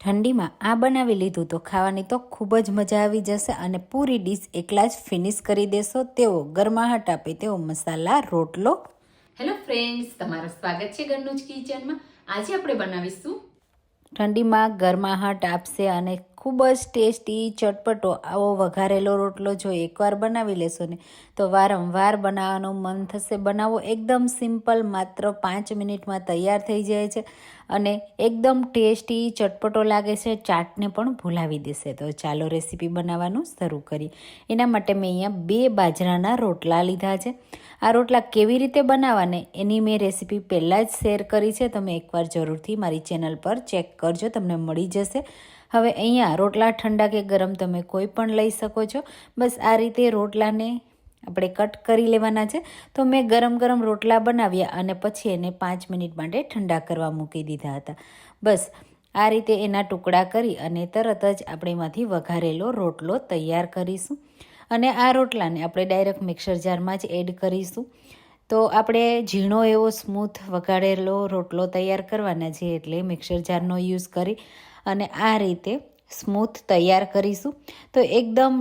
ઠંડીમાં આ બનાવી લીધું તો ખાવાની તો ખૂબ જ મજા આવી જશે અને પૂરી ડીશ એકલા જ ફિનિશ કરી દેશો તેવો ગરમાહટ આપે તેવો મસાલા રોટલો. હેલો ફ્રેન્ડ્સ તમારું સ્વાગત છે ઘરનું જ કિચનમાં આજે આપણે બનાવીશું ઠંડીમાં ગરમાહટ આપશે અને ખૂબ જ ટેસ્ટી ચટપટો આવો વઘારેલો રોટલો જો એકવાર બનાવી લેશો ને, તો વારંવાર બનાવવાનું મન થશે. બનાવો એકદમ સિમ્પલ, માત્ર પાંચ મિનિટમાં તૈયાર થઈ જાય છે અને એકદમ ટેસ્ટી ચટપટો લાગે છે. ચાટને પણ ભૂલાવી દેશે. તો ચાલો રેસીપી બનાવવાનું શરૂ કરીએ. એના માટે મેં અહીંયા બે બાજરાના રોટલા લીધા છે. આ રોટલા કેવી રીતે બનાવવાને એની મેં રેસીપી પહેલાં જ શેર કરી છે. તમે એકવાર જરૂરથી મારી ચેનલ પર ચેક કરજો, તમને મળી જશે. હવે અહીંયા રોટલા ઠંડા કે ગરમ તમે કોઈ પણ લઈ શકો છો. બસ આ રીતે રોટલાને આપણે કટ કરી લેવાના છે. તો મેં ગરમ ગરમ રોટલા બનાવ્યા અને પછી એને પાંચ મિનિટ માટે ઠંડા કરવા મૂકી દીધા હતા. બસ આ રીતે એના ટુકડા કરી અને તરત જ આપણે એમાંથી વઘારેલો રોટલો તૈયાર કરીશું. અને આ રોટલાને આપણે ડાયરેક્ટ મિક્સર જારમાં જ એડ કરીશું. તો આપણે ઝીણો એવો સ્મૂથ વઘારેલો રોટલો તૈયાર કરવાના છે એટલે મિક્સર જારનો યુઝ કરી અને આ રીતે સ્મૂથ તૈયાર કરીશું. તો એકદમ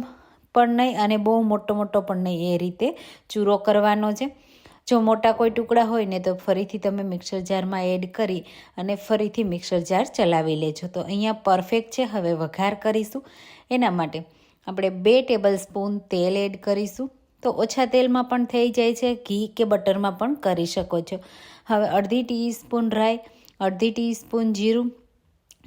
પણ નહીં અને બહુ મોટો મોટો પણ નહીં, એ રીતે ચૂરો કરવાનો છે. જો મોટા કોઈ ટુકડા હોય ને તો ફરીથી તમે મિક્સર જારમાં એડ કરી અને ફરીથી મિક્સર જાર ચલાવી લેજો. તો અહીંયા પરફેક્ટ છે, હવે વઘાર કરીશું. એના માટે આપણે બે ટેબલ સ્પૂન તેલ એડ કરીશું. તો ઓછા તેલમાં પણ થઈ જાય છે, ઘી કે બટરમાં પણ કરી શકો છો. હવે અડધી ટીસ્પૂન રાઈ, અડધી ટીસ્પૂન જીરું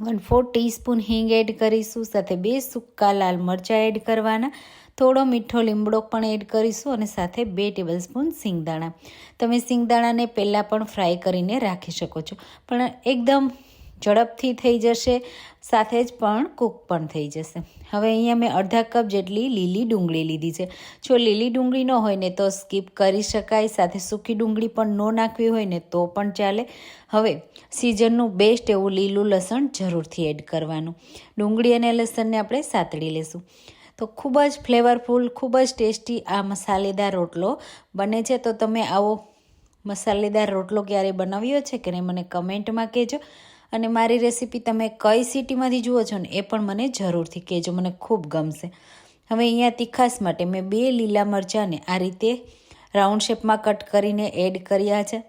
વન ફોર ટીસ્પૂન હિંગ એડ કરીશું, સાથે બે સૂકા લાલ મરચાં એડ કરવાના, થોડો મીઠો લીમડો પણ એડ કરીશું અને સાથે બે ટેબલ સ્પૂન સિંગદાણા. તમે સિંગદાણાને પહેલાં પણ ફ્રાય કરીને રાખી શકો છો. પણ એકદમ ઝડપથી થઈ જશે, સાથે જ પણ કૂક પણ થઈ જશે. હવે અહીંયા મેં અડધા કપ જેટલી લીલી ડુંગળી લીધી છે. જો લીલી ડુંગળી ન હોય ને તો સ્કીપ કરી શકાય, સાથે સૂકી ડુંગળી પણ ન નાખવી હોય ને તો પણ ચાલે. હવે સિઝનનું બેસ્ટ એવું લીલું લસણ જરૂરથી એડ કરવાનું. ડુંગળી અને લસણને આપણે સાતળી લેશું. તો ખૂબ જ ફ્લેવરફુલ ખૂબ જ ટેસ્ટી આ મસાલેદાર રોટલો બને છે. તો તમે આવો મસાલેદાર રોટલો ક્યારે બનાવ્યો છે કે નહીં મને કમેન્ટમાં કહેજો. અને મારી રેસીપી તમે કઈ સિટીમાંથી જુઓ છો ને, એ પણ મને જરૂરથી કહેજો, મને ખૂબ ગમશે. હવે અહીંયા તીખાસ માટે મેં બે લીલા મરચાંને આ રીતે રાઉન્ડ શેપમાં કટ કરીને એડ કર્યા છે.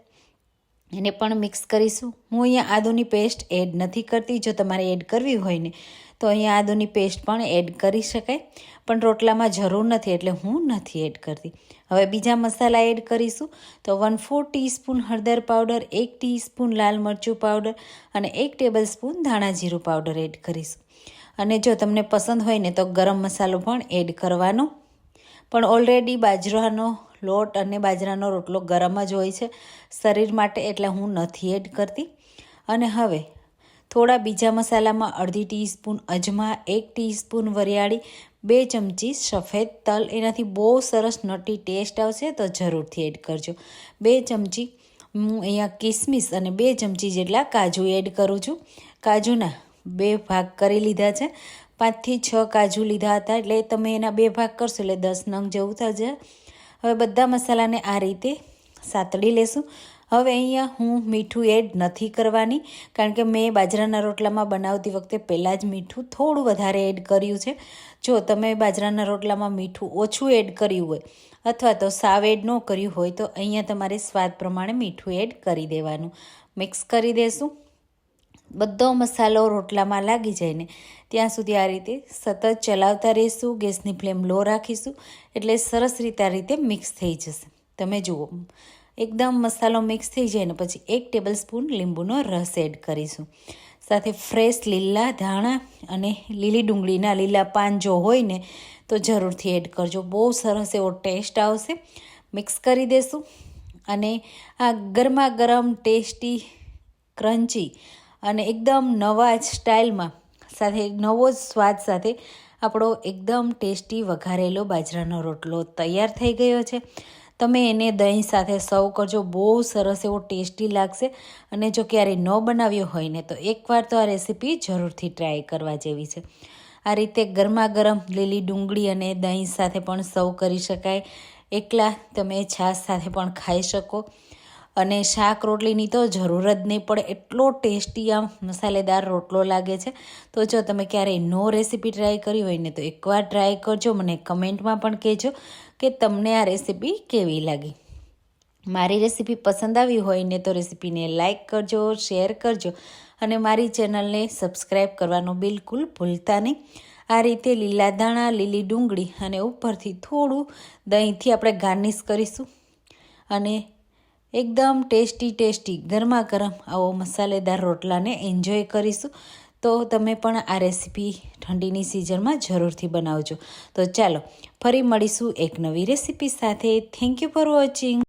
એને પણ મિક્સ કરીશું. હું અહીંયા આદુની પેસ્ટ એડ નથી કરતી. જો તમારે એડ કરવી હોય ને, તો અહીંયા આદુની પેસ્ટ પણ એડ કરી શકાય. પણ રોટલામાં જરૂર નથી, એટલે હું નથી એડ કરતી. હવે બીજા મસાલા એડ કરીશું. તો વન ફોર ટીસ્પૂન હળદર પાવડર એક ટીસ્પૂન લાલ મરચું પાવડર અને એક ટેબલ સ્પૂન ધાણા જીરું પાવડર એડ કરીશું. અને જો તમને પસંદ હોય ને, તો ગરમ મસાલો પણ એડ કરવાનો. પણ ઓલરેડી બાજરાનો લોટ અને બાજરાનો રોટલો ગરમ જ હોય છે શરીર માટે એટલે હું નથી એડ કરતી. અને હવે થોડા બીજા મસાલામાં અડધી ટીસ્પૂન અજમા, એક ટીસ્પૂન વરિયાળી, બે ચમચી સફેદ તલ. એનાથી બહુ સરસ નટી ટેસ્ટ આવશે તો જરૂરથી એડ કરજો. બે ચમચી હું અહીંયા કિસમિસ અને બે ચમચી જેટલા કાજુ એડ કરું છું. કાજુના બે ભાગ કરી લીધા છે. પાંચથી છ કાજુ લીધા હતા એટલે તમે એના બે ભાગ કરશો એટલે દસ નંગ જેવું થશે. હવે બધા મસાલાને આ રીતે સાતળી લેશું. હવે અહીંયા હું મીઠું એડ નથી કરવાની, કારણ કે મેં બાજરાના રોટલામાં બનાવતી વખતે પહેલાં જ મીઠું થોડું વધારે એડ કર્યું છે. જો તમે બાજરાના રોટલામાં મીઠું ઓછું એડ કર્યું હોય, અથવા તો સાવ એડ ન કર્યું હોય, તો અહીંયા તમારે સ્વાદ પ્રમાણે મીઠું એડ કરી દેવાનું. મિક્સ કરી દેશું. બધો મસાલો રોટલામાં લાગી જાય ને, ત્યાં સુધી આ રીતે સતત ચલાવતા રહીશું, ગેસની ફ્લેમ લો રાખીશું, એટલે સરસ રીતે આ રીતે મિક્સ થઈ જશે. તમે જુઓ, એકદમ મસાલો મિક્સ થઈ જાય ને, પછી એક ટેબલ સ્પૂન લીંબુનો રસ એડ કરીશું. સાથે ફ્રેશ લીલા ધાણા અને લીલી ડુંગળીના લીલા પાન જો હોય ને, તો જરૂરથી એડ કરજો. બહુ સરસ એવો ટેસ્ટ આવશે. મિક્સ કરી દેશું અને આ ગરમા ગરમ ટેસ્ટી ક્રન્ચી અને એકદમ નવા જ સ્ટાઇલમાં સાથે નવો જ સ્વાદ સાથે આપણો એકદમ ટેસ્ટી વઘારેલો બાજરાનો રોટલો તૈયાર થઈ ગયો છે. તમે એને દહીં સાથે સર્વ કરજો, બહુ સરસ એવો ટેસ્ટી લાગશે. અને જો ક્યારેય ન બનાવ્યો હોય ને, તો એકવાર તો આ રેસીપી જરૂરથી ટ્રાય કરવા જેવી છે. આ રીતે ગરમા ગરમ લીલી ડુંગળી અને દહીં સાથે પણ સર્વ કરી શકાય. એકલા તમે છાશ સાથે પણ ખાઈ શકો. અને શાક રોટલીની તો જરૂર જ નહીં પડે એટલો ટેસ્ટી આમ મસાલેદાર રોટલો લાગે છે. તો જો તમે ક્યારેય નો રેસીપી ટ્રાય કરી હોય ને તો એકવાર ટ્રાય કરજો, મને કમેન્ટમાં પણ કહેજો કે તમને આ રેસીપી કેવી લાગી. મારી રેસીપી પસંદ આવી હોય ને તો રેસીપીને લાઇક કરજો, શેર કરજો અને મારી ચેનલને સબસ્ક્રાઈબ કરવાનું બિલકુલ ભૂલતા નહીં. આ રીતે લીલા દાણા લીલી ડુંગળી અને ઉપરથી થોડું દહીંથી આપણે ગાર્નિશ કરીશું. અને એકદમ ટેસ્ટી ટેસ્ટી, ગરમા ગરમ આવો મસાલેદાર રોટલાને એન્જોય કરીશું. તો તમે પણ આ રેસીપી ઠંડીની સિઝનમાં જરૂરથી બનાવજો. તો ચાલો, ફરી મળીશું એક નવી રેસીપી સાથે. Thank you for watching